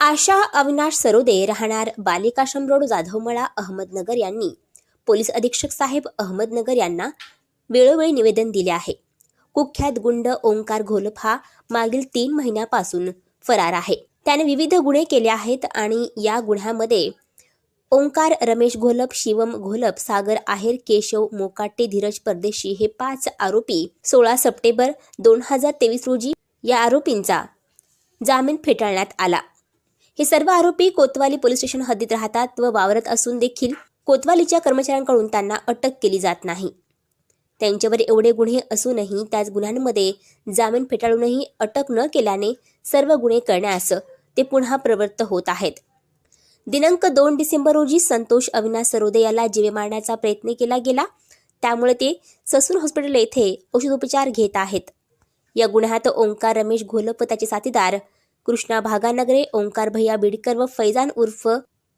आशा अविनाश सरोदे राहणार बालिकाश्रम रोड जाधवमळा अहमदनगर यांनी. पोलीस अधीक्षक साहेब अहमदनगर यांना वेळोवेळी निवेदन दिले आहे. कुख्यात गुंड ओंकार घोलप हा मागील तीन महिन्यापासून फरार आहे. त्याने विविध गुन्हे केले आहेत आणि या गुन्ह्यामध्ये ओंकार रमेश घोलप शिवम घोलप सागर आहेर केशव मोकाटे धीरज परदेशी हे पाच आरोपी सोळा सप्टेंबर दोन हजार तेवीस रोजी या आरोपींचा जामीन फेटाळण्यात आला. हे सर्व आरोपी कोतवाली पोलीस स्टेशन हद्दीत राहतात व वावरत असून देखील कोतवालीच्या कर्मचाऱ्यांकडून त्यांना अटक केली जात नाही. त्यांच्यावर एवढे गुन्हे असूनही त्याच गुन्ह्यांमध्ये जामीन फेटाळूनही अटक न केल्याने सर्व गुन्हे करण्यास ते पुन्हा प्रवृत्त होत आहेत. दिनांक दोन डिसेंबर रोजी संतोष अविनाश सरोदे याला जीवे मारण्याचा प्रयत्न केला गेला. त्यामुळे ते ससून हॉस्पिटल येथे औषधोपचार घेत आहेत. या गुन्ह्यात ओंकार रमेश घोलप त्याचे साथीदार कृष्णा भागानगरे ओंकार भैया बिडकर व फैजान उर्फ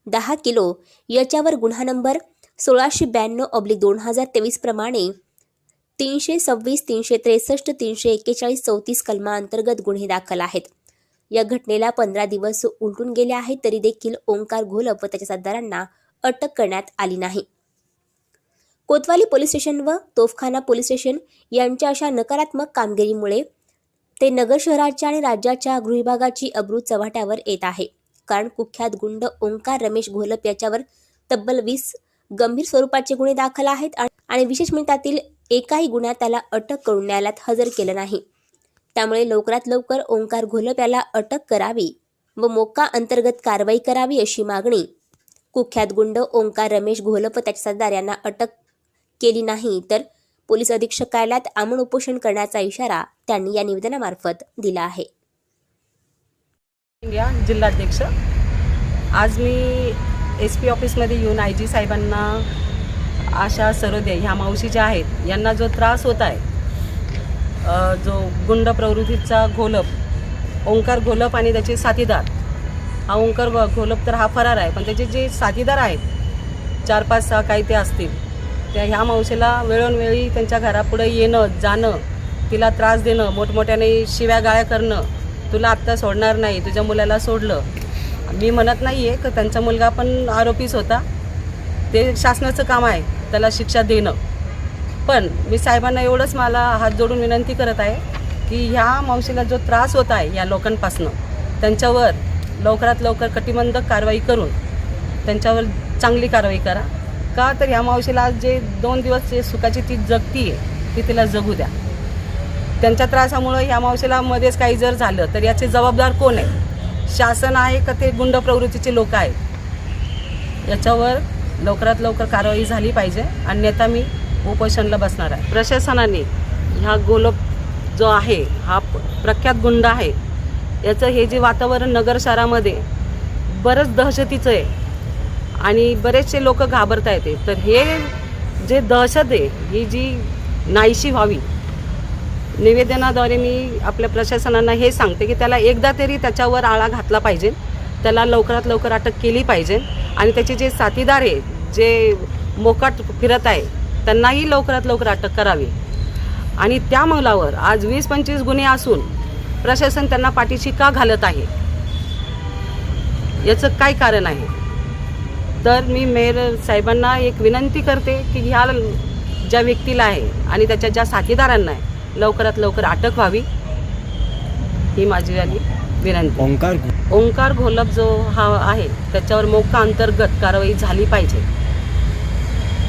दहा किलो याच्यावर गुन्हा नंबर सोळाशे ब्याण्णव ऑब्लिक दोन हजार तेवीस प्रमाणे तीनशे सव्वीस तीनशे त्रेसष्ट तीनशे एक्केचाळीस चौतीस कलमाअंतर्गत गुन्हे दाखल आहेत. या घटनेला पंधरा दिवस उलटून गेले आहेत तरी देखील ओंकार घोलप व त्याच्या साथदारांना अटक करण्यात आली नाही. कोतवाली पोलीस स्टेशन व तोफखाना पोलीस स्टेशन यांच्या अशा नकारात्मक कामगिरीमुळे ते नगर शहराच्या आणि राज्याच्या गृहविभागाची अब्रू चव्हाट्यावर येत आहे. कारण कुख्यात गुंड ओंकार रमेश घोलप याच्यावर तब्बल वीस गंभीर स्वरूपाचे गुन्हे दाखल आहेत आणि- आणि विशेष म्हणजे त्यातील एकाही गुन्ह्यात त्याला अटक करून न्यायालयात हजर केलं नाही. त्यामुळे लवकरात लवकर ओंकार घोलप याला अटक करावी व मोका अंतर्गत कारवाई करावी अशी मागणी. कुख्यात गुंड ओंकार रमेश घोलप व त्याच्या यांना अटक केली नाही तर पोलीस अधीक्षक कार्यालयात आमण उपोषण करण्याचा इशारा त्यांनी या निवेदनामार्फत दिला आहे. जिल्हाध्यक्ष. आज मी एस पी ऑफिसमध्ये येऊन आय जी साहेबांना आशा सरोदे ह्या मावशी ज्या आहेत यांना जो त्रास होत आहे जो गुंड प्रवृत्तीचा घोलप ओंकार घोलप आणि त्याचे साथीदार. हा ओंकार घोलप तर हा फरार आहे पण त्याचे जे साथीदार आहेत चार पाच सहा काही ते असतील त्या ह्या मावशीला वेळोवेळी त्यांच्या घरापुढे येणं जाणं तिला त्रास देणं मोठमोठ्याने शिव्या गाळ्या करणं तुला आत्ता सोडणार नाही तुझ्या मुलाला सोडलं. मी म्हणत नाही आहे का त्यांचा मुलगा पण आरोपीच होता. ते शासनाचं काम आहे त्याला शिक्षा देणं. पण मी साहेबांना एवढंच मला हात जोडून विनंती करत आहे की ह्या मावशीला जो त्रास होत आहे या लोकांपासनं त्यांच्यावर लवकरात लवकर कटिबंधक कारवाई करून त्यांच्यावर चांगली कारवाई करा. का तर ह्या मावशीला आज जे दोन दिवस जे सुखाची ती जगती आहे ती तिला जगू द्या. त्यांच्या त्रासामुळं ह्या मावशीला मध्येच काही जर झालं तर याचे जबाबदार कोण आहे? शासन आहे का ते गुंड प्रवृत्तीचे लोक आहेत? याच्यावर लवकरात लवकर कारवाई झाली पाहिजे. अन्यथा मी उपोषणला बसणार आहे. प्रशासनाने ह्या गोलप जो आहे हा प्रख्यात गुंड आहे याचं हे जे वातावरण नगर शहरामध्ये बरंच दहशतीचं आहे आणि बरेचसे लोक घाबरत आहेत तर हे जे दहशत आहे ही जी नाहीशी व्हावी निवेदनाद्वारे मी आपल्या प्रशासनांना हे सांगते की त्याला एकदा तरी त्याच्यावर आळा घातला पाहिजे. त्याला लवकरात लवकर अटक केली पाहिजे. आणि त्याचे जे साथीदार आहे जे मोकाट फिरत आहे त्यांनाही लवकरात लवकर अटक करावी. आणि त्या मुलावर आज वीस पंचवीस गुन्हे असून प्रशासन त्यांना पाठीशी का घालत आहे. याचं काय कारण आहे? तर मी मेयर साहेबांना एक विनंती करते की ह्या ज्या व्यक्तीला आहे आणि त्याच्या ज्या साथीदारांना आहे लवकरात लवकर अटक व्हावी. ही माझी वाली विनंती. ओंकार ओंकार घोलप जो हा आहे त्याच्यावर मोका अंतर्गत कारवाई झाली पाहिजे.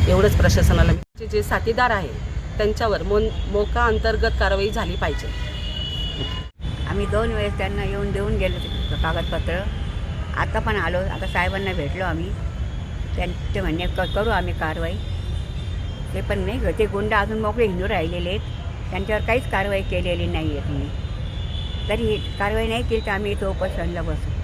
एवढंच प्रशासनाला जे- जे साथीदार आहे त्यांच्यावर मोन मोका अंतर्गत कारवाई झाली पाहिजे. आम्ही दोन वेळेस त्यांना येऊन देऊन गेलो ते कागदपत्र. आता पण आलो आता साहेबांना भेटलो आम्ही. त्यांचे म्हणणे क करू आम्ही कारवाई. ते पण नाही ते गुंड अजून मोकळे हिंदू राहिलेले आहेत. त्यांच्यावर काहीच कारवाई केलेली नाही आहे तुम्ही तरी ही कारवाई नाही केली तर आम्ही इथं उपोषणला बसू.